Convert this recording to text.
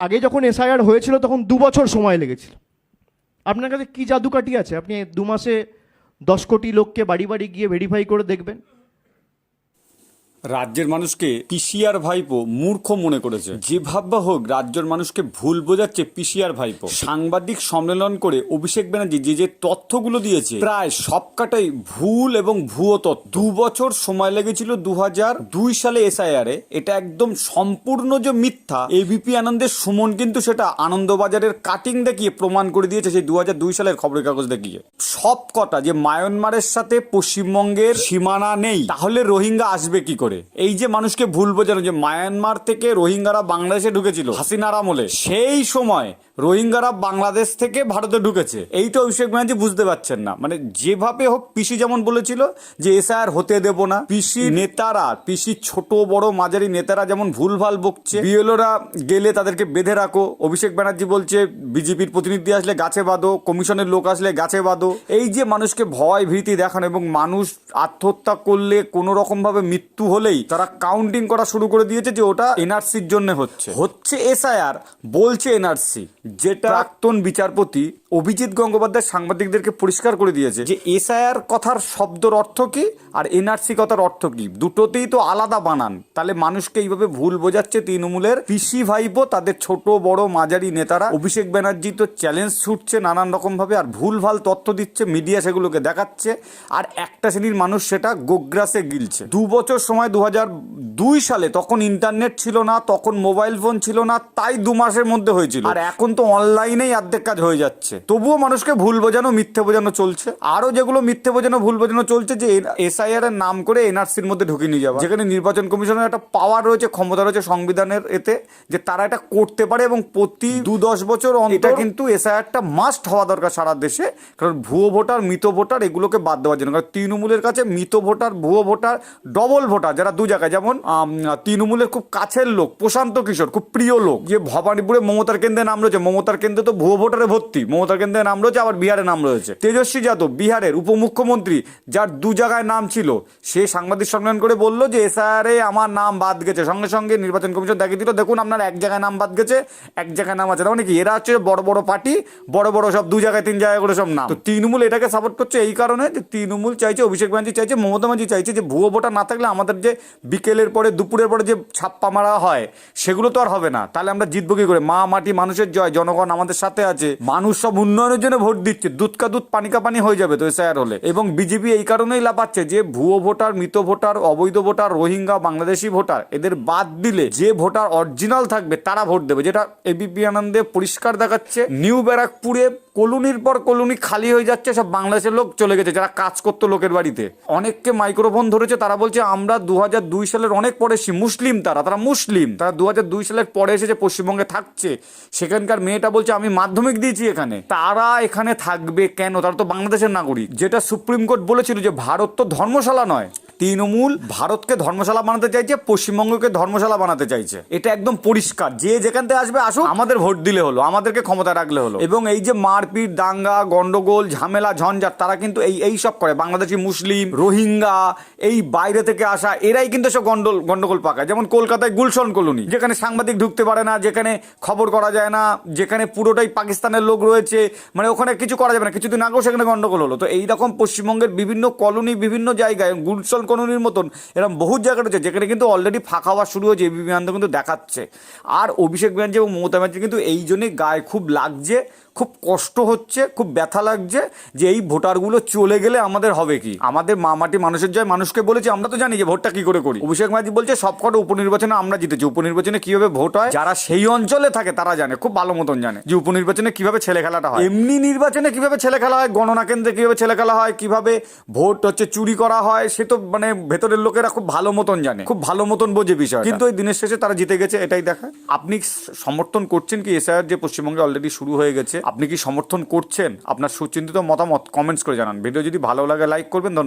আগে যখন এসআইআর হয়েছিল তখন দু বছর সময় লেগেছিল। আপনার কাছে কী জাদুকাটি আছে? আপনি দু মাসে দশ কোটি লোককে বাড়ি বাড়ি গিয়ে ভেরিফাই করে দেখবেন। রাজ্যের মানুষকে পিসিআর ভাইপো মূর্খ মনে করেছে। যে ভাববা হোক, রাজ্যের মানুষকে ভুল বোঝাচ্ছে পিসিআর ভাইপো। সাংবাদিক সম্মেলন করে অভিষেক ব্যানার্জি যে যে তথ্যগুলো দিয়েছে, প্রায় সবকটাই ভুল এবং ভুয়ো তথ্য। দু বছর সময় লেগেছিল দু দুই সালে এসআইআর। এটা একদম সম্পূর্ণ যে মিথ্যা এবিপি আনন্দের সুমন কিন্তু সেটা আনন্দবাজারের কাটিং দেখিয়ে প্রমাণ করে দিয়েছে সেই দু হাজার দুই সালের খবরের কাগজ দেখিয়ে। সব কটা যে মায়ানমারের সাথে পশ্চিমবঙ্গের সীমানা নেই, তাহলে রোহিঙ্গা আসবে কি করে? এই যে মানুষকে ভুল বোঝানো, যে মায়ানমার থেকে রোহিঙ্গারা বাংলাদেশে ঢুকেছিল হাসিনার আমলে, সেই সময় রোহিঙ্গারা বাংলাদেশ থেকে ভারতে ঢুকেছে। এইটা অভিষেক ব্যানার্জি বুঝতে পারছেন না। মানে যেভাবে হোক, পিসি যেমন বলেছিল যে এসআর হতে দেব না। পিসি নেতারা, পিসি ছোট, বড়, মাঝারি নেতারা যেমন ভুলভাল বকছে, বিএলওরা গেলে তাদেরকে বেঁধে রাখো। অভিষেক ব্যানার্জি বলছে, বিজেপির প্রতিনিধি আসলে গাছে বাঁধো, কমিশনের লোক আসলে গাছে বাঁধো। এই যে মানুষকে ভয় ভীতি দেখানো এবং মানুষ আত্মহত্যা করলে কোনো রকম ভাবে মৃত্যু হলেই তারা কাউন্টিং করা শুরু করে দিয়েছে যে ওটা এনআরসির জন্য হচ্ছে। হচ্ছে এসআইআর বলছে এনআরসি যেটা প্রাক্তন বিচারপতি অভিজিৎ গঙ্গোপাধ্যায় সাংবাদিকদেরকে পরিষ্কার করে দিয়েছে যে এসআইআর কথার শব্দর অর্থ কি আর এনআরসি কথার অর্থ কি? দুটোতেই তো আলাদা বানান। তাহলে মানুষকে এইভাবে ভুল বোঝাচ্ছে তৃণমূলের পিসি ভাইপো তাদের ছোট বড় মাঝারি নেতারা। অভিষেক ব্যানার্জি তো চ্যালেঞ্জ ছুটছে নানান রকম ভাবে আর ভুল ভালো তথ্য দিচ্ছে মিডিয়া সেগুলোকে দেখাচ্ছে। আর একটা শ্রেণির মানুষ সেটা গোগ্রাসে গিলছে। দু বছর সময় দু দুই সালে তখন ইন্টারনেট ছিল না তখন মোবাইল ফোন ছিল না তাই দু মাসের মধ্যে হয়েছিল। আর এখন তো অনলাইনেই অর্ধেক কাজ হয়ে যাচ্ছে। তবুও মানুষকে ভুল বোঝানো মিথ্যে বোঝানো চলছে। আরও যেগুলো মিথ্যে বোঝানো ভুল বোঝানো চলছে যে এসআইআর এর নাম করে এনআরসির মধ্যে ঢুকিয়ে নিয়ে যাওয়া। যেখানে নির্বাচন কমিশনের একটা পাওয়ার রয়েছে ক্ষমতা রয়েছে সংবিধানের এতে যে তারা এটা করতে পারে এবং প্রতি দু দশ বছর এটা কিন্তু এসআইআরটা মাস্ট হওয়া দরকার সারা দেশে। কারণ ভুয়ো ভোটার মৃত ভোটার এগুলোকে বাদ দেওয়ার জন্য। কারণ তৃণমূলের কাছে মৃত ভোটার ভুয়ো ভোটার ডবল ভোটার যারা দু জায়গায়, যেমন তৃণমূলের খুব কাছের লোক, প্রশান্ত কিশোর, খুব প্রিয় লোক, যে ভবানীপুরে মমতার কেন্দ্রে নাম রয়েছে। মমতার কেন্দ্রে তো ভুয়ো ভোটারে ভর্তি, মমতার কেন্দ্রে নাম রয়েছে, আবার বিহারে নাম রয়েছে। তেজস্বী যাদব, বিহারের উপমুখ্যমন্ত্রী, যার দু জায়গায় নাম ছিল, সে সাংবাদিক সম্মেলন করে বলল যে এসআরে আমার নাম বাদ গেছে। সঙ্গে সঙ্গে নির্বাচন কমিশন দেখিয়ে দিল, দেখুন, আপনার এক জায়গায় নাম বাদ গেছে, এক জায়গায় নাম আছে। তার মানে কি, এরা হচ্ছে বড় বড় পার্টি, বড় বড় সব দু জায়গায়, তিন জায়গায় করে সব নাম। তো তৃণমূল এটাকে সাপোর্ট করছে এই কারণে যে, তৃণমূল চাইছে, অভিষেক ব্যানার্জি চাইছে, মমতা ব্যানার্জি চাইছে যে, ভুয়ো ভোটার না থাকলে আমাদের যে বিকেলের পরে, দুপুরের পরে যে ছাপ্পা মারা হয়, সেগুলো তো আর হবে না। তাহলে আমরা জিতবো কি করে? মা মাটি মানুষের জয়, জনগণ আমাদের সাথে আছে। মানুষ সব উন্নয়নের জন্য ভোট দিচ্ছে, দুধ কা দুধ, পানি কা পানি হয়ে যাবে তো এসআইআর হলে। এবং বিজেপি এই কারণেই লাপাচ্ছে যে ভুয়ো ভোটার, মৃত ভোটার, অবৈধ ভোটার, রোহিঙ্গা, বাংলাদেশি ভোটার, এদের বাদ দিলে যে ভোটার অরিজিনাল থাকবে, তারা ভোট দেবে। যেটা এবিপি আনন্দে পরিষ্কার দেখাচ্ছে। নিউ ব্যারাকপুরে কলোনির পর কলোনি খালি হয়ে যাচ্ছে, সব বাংলাদেশের লোক চলে গেছে, যারা কাজ করতো লোকের বাড়িতে। অনেককে মাইক্রোফোন ধরেছে, তারা বলছে, আমরা দু দু হাজার দুই সালের অনেক পরে এসেছি, মুসলিম তারা তারা মুসলিম। তারা দু সালের পরে এসে যে পশ্চিমবঙ্গে থাকছে। সেখানকার মেয়েটা বলছে, আমি মাধ্যমিক দিয়েছি এখানে। তারা এখানে থাকবে কেন? তারা তো বাংলাদেশের নাগরিক। যেটা সুপ্রিম কোর্ট বলেছিল যে, ভারত তো ধর্মশালা নয়। তৃণমূল ভারতকে ধর্মশালা বানাতে চাইছে, পশ্চিমবঙ্গকে ধর্মশালা বানাতে চাইছে। এটা একদম পরিষ্কার। যে যেখান থেকে আসবে, আসুক, আমাদের ভোট দিলে হলো, আমাদেরকে ক্ষমতা রাখলে হলো। এবং এই যে মারপিট, দাঙ্গা, গন্ডগোল, ঝামেলা, ঝঞ্ঝাট, তারা কিন্তু এই এই সব করে। বাংলাদেশি মুসলিম, রোহিঙ্গা, এই বাইরে থেকে আসা, এরাই কিন্তু সব গন্ডল, গন্ডগোল পাকায়। যেমন কলকাতায় গুলশন কলোনি, যেখানে সাংবাদিক ঢুকতে পারে না, যেখানে খবর করা যায় না, যেখানে পুরোটাই পাকিস্তানের লোক রয়েছে মানে ওখানে কিছু করা যাবে না। কিছুদিন আগেও সেখানে গন্ডগোল হলো। তো এইরকম পশ্চিমবঙ্গের বিভিন্ন কলোনি, বিভিন্ন জায়গায় গুলশন কলোনির মতন। এরকম বহু জায়গা রয়েছে, যেখানে কিন্তু অলরেডি ফাঁকা হওয়া শুরু হয়েছে এবি কিন্তু দেখাচ্ছে। আর অভিষেক ব্যানার্জি এবং মমতা ব্যানার্জি কিন্তু এই জন্যই গায়ে খুব লাগছে। খুব কষ্ট হচ্ছে, খুব ব্যথা লাগছে যে এই ভোটারগুলো চলে গেলে আমাদের হবে কি? আমাদের মা মাটি মানুষের জয় মানুষকে বলেছে, আমরা তো জানি যে ভোটটা কি করে করি। অভিষেক ব্যানার্জি বলছে সবকটা উপনির্বাচনে আমরা জিতেছি। উপনির্বাচনে কীভাবে ভোট হয়? যারা সেই অঞ্চলে থাকে তারা জানে, খুব ভালো মতন জানে, যে উপনির্বাচনে কীভাবে ছেলে খেলাটা হয়। এমনি নির্বাচনে কীভাবে ছেলে খেলা হয়, গণনা কেন্দ্রে কীভাবে ছেলে খেলা হয়, কীভাবে ভোট হচ্ছে চুরি করা হয়, সে তো মানে ভেতরের লোকেরা খুব ভালো মতন জানে, খুব ভালো মতন বোঝে বিষয় কিন্তু এই দিনের শেষে তারা জিতে গেছে, এটাই দেখায়। আপনি সমর্থন করছেন কি? এসআইআর যে পশ্চিমবঙ্গে অলরেডি শুরু হয়ে গেছে আপনি কি সমর্থন করছেন? আপনার সুচিন্তিত মতামত কমেন্টস করে জানান। ভিডিও যদি ভালো লাগে লাইক করবেন। ধন্যবাদ।